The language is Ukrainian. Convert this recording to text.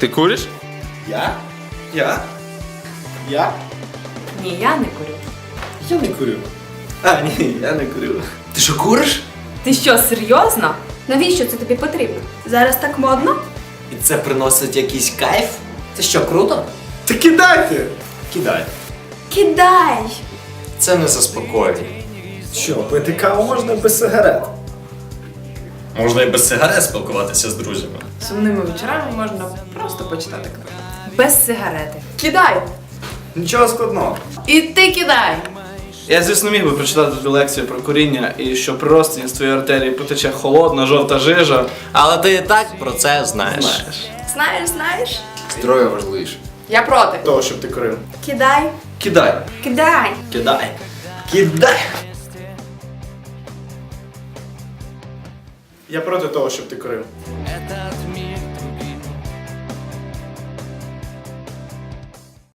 Ти куриш? Я? Я? Я? Ні, я не курю. Я не курю. А, ні, я не курю. Ти що куриш? Ти що, серйозно? Навіщо це тобі потрібно? Зараз так модно? І це приносить якийсь кайф? Це що, круто? Та кидайте! Кидай. Кидай! Це не заспокоює. Що, пити каву можна без сигарет? Можна і без сигарет спілкуватися з друзями. Сумними вечорами можна просто почитати книгу. Без сигарети. Кидай! Нічого складного. І ти кидай! Я, звісно, міг би прочитати цю лекцію про куріння і що при з твоєї артерії потече холодна жовта жижа. Але ти і так про це знаєш. Знаєш. Знаєш, знаєш? Здоров'я важливіше. Я проти. Того, щоб ти курив. Кидай. Кидай. Кидай. Кидай. Кидай! Я проти того, щоб ти курив.